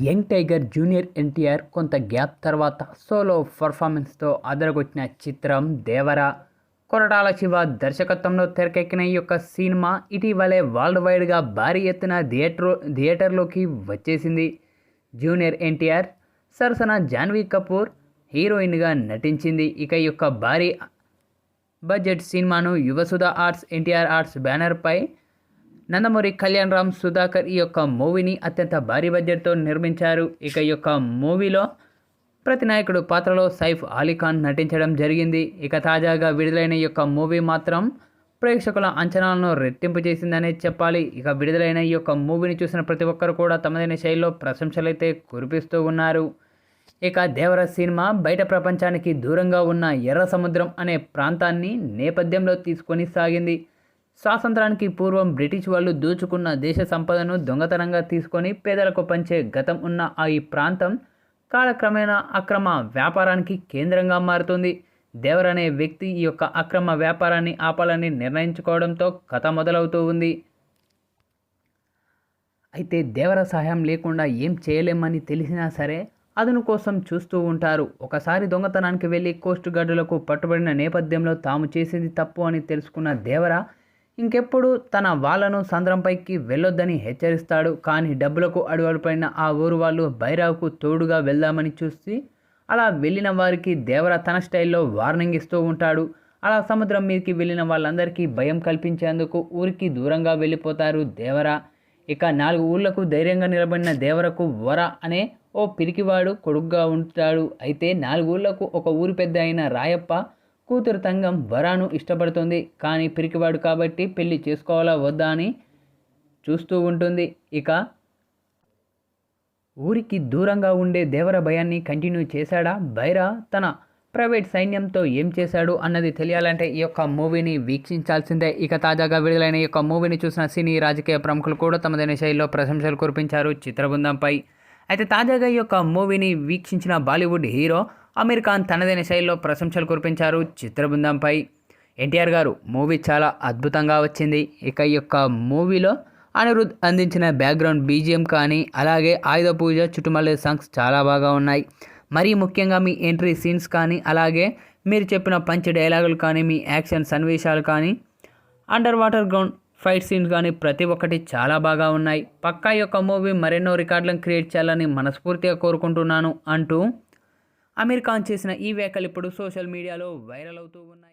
Young tiger junior NTR కొంత gap తర్వాత solo పర్ఫార్మెన్స్తో అదరగొట్టిన చిత్రం దేవర. కొరటాల శివ దర్శకత్వంలో తెరకెక్కిన ఈ యొక్క సినిమా ఇటీవలే వరల్డ్ వైడ్గా భారీ ఎత్తున థియేటర్ థియేటర్లోకి వచ్చేసింది. జూనియర్ ఎన్టీఆర్ సరసన జాన్వీ కపూర్ హీరోయిన్గా నటించింది. ఇక ఈ యొక్క భారీ బడ్జెట్ సినిమాను యువసుధ ఆర్ట్స్ ఎన్టీఆర్ ఆర్ట్స్ బ్యానర్పై నందమూరి కళ్యాణ్ రామ్ సుధాకర్ ఈ యొక్క మూవీని అత్యంత భారీ బడ్జెట్తో నిర్మించారు. ఇక ఈ యొక్క మూవీలో ప్రతి నాయకుడు పాత్రలో సైఫ్ అలీఖాన్ నటించడం జరిగింది. ఇక తాజాగా విడుదలైన ఈ యొక్క మూవీ మాత్రం ప్రేక్షకుల అంచనాలను రెట్టింపు చేసిందనే చెప్పాలి. ఇక విడుదలైన ఈ యొక్క మూవీని చూసిన ప్రతి ఒక్కరు కూడా తమదైన శైలిలో ప్రశంసలైతే కురిపిస్తూ ఉన్నారు. ఇక దేవర సినిమా బయట ప్రపంచానికి దూరంగా ఉన్న ఎర్ర సముద్రం అనే ప్రాంతాన్ని నేపథ్యంలో తీసుకొని సాగింది. స్వాతంత్రానికి పూర్వం బ్రిటిష్ వాళ్ళు దోచుకున్న దేశ సంపదను దొంగతనంగా తీసుకొని పేదలకు పంచే గతం ఉన్న ఆ ఈ ప్రాంతం కాలక్రమేణా అక్రమ వ్యాపారానికి కేంద్రంగా మారుతుంది. దేవర్ అనే వ్యక్తి ఈ యొక్క అక్రమ వ్యాపారాన్ని ఆపాలని నిర్ణయించుకోవడంతో కథ మొదలవుతూ ఉంది. అయితే దేవర సహాయం లేకుండా ఏం చేయలేమని తెలిసినా సరే అదును కోసం చూస్తూ ఉంటారు. ఒకసారి దొంగతనానికి వెళ్ళి కోస్ట్ గార్డులకు పట్టుబడిన నేపథ్యంలో తాము చేసింది తప్పు అని తెలుసుకున్న దేవర ఇంకెప్పుడు తన వాళ్ళను సంద్రంపైకి వెళ్ళొద్దని హెచ్చరిస్తాడు. కానీ డబ్బులకు అడుగుపడిన ఆ ఊరు వాళ్ళు బైరావుకు తోడుగా వెళ్దామని చూసి అలా వెళ్ళిన వారికి దేవర తన స్టైల్లో వార్నింగ్ ఇస్తూ ఉంటాడు. అలా సముద్రం మీదకి వెళ్ళిన వాళ్ళందరికీ భయం కల్పించేందుకు ఊరికి దూరంగా వెళ్ళిపోతారు దేవర. ఇక నాలుగు ఊళ్ళకు ధైర్యంగా నిలబడిన దేవరకు వర అనే ఓ పిరికివాడు కొడుగ్గా ఉంటాడు. అయితే నాలుగు ఊళ్ళకు ఒక ఊరి పెద్ద అయిన రాయప్ప కూతురు తంగం వరాను ఇష్టపడుతుంది. కానీ పిరికివాడు కాబట్టి పెళ్ళి చేసుకోవాలా వద్దా అని చూస్తూ ఉంటుంది. ఇక ఊరికి దూరంగా ఉండే దేవర భయాన్ని కంటిన్యూ చేశాడా? బైరా తన ప్రైవేట్ సైన్యంతో ఏం చేశాడు అన్నది తెలియాలంటే ఈ యొక్క మూవీని వీక్షించాల్సిందే. ఇక తాజాగా విడుదలైన ఈ యొక్క మూవీని చూసిన సినీ రాజకీయ ప్రముఖులు కూడా తమదైన శైలిలో ప్రశంసలు కురిపించారు చిత్రబృందంపై. అయితే తాజాగా ఈ యొక్క మూవీని వీక్షించిన బాలీవుడ్ హీరో అమీర్ ఖాన్ తనదైన శైలిలో ప్రశంసలు కురిపించారు చిత్రబృందంపై. ఎన్టీఆర్ గారు మూవీ చాలా అద్భుతంగా వచ్చింది. ఇక ఈ యొక్క మూవీలో అనిరుద్ అందించిన బ్యాక్గ్రౌండ్ బీజిఎం కానీ అలాగే ఆయుధ పూజ చుట్టుమల్లే సాంగ్స్ చాలా బాగా ఉన్నాయి. మరీ ముఖ్యంగా మీ ఎంట్రీ సీన్స్ కానీ అలాగే మీరు చెప్పిన పంచ్ డైలాగులు కానీ మీ యాక్షన్ సన్నివేశాలు కానీ under water ground fight scenes కానీ ప్రతి ఒక్కటి చాలా బాగా ఉన్నాయి. పక్కా యొక్క మూవీ మరెన్నో రికార్డులను క్రియేట్ చేయాలని మనస్ఫూర్తిగా కోరుకుంటున్నాను అంటూ అమీర్ ఖాన్ చేసిన ఈ వ్యాఖ్యలు ఇప్పుడు సోషల్ మీడియాలో వైరల్ అవుతూ ఉన్నాయి.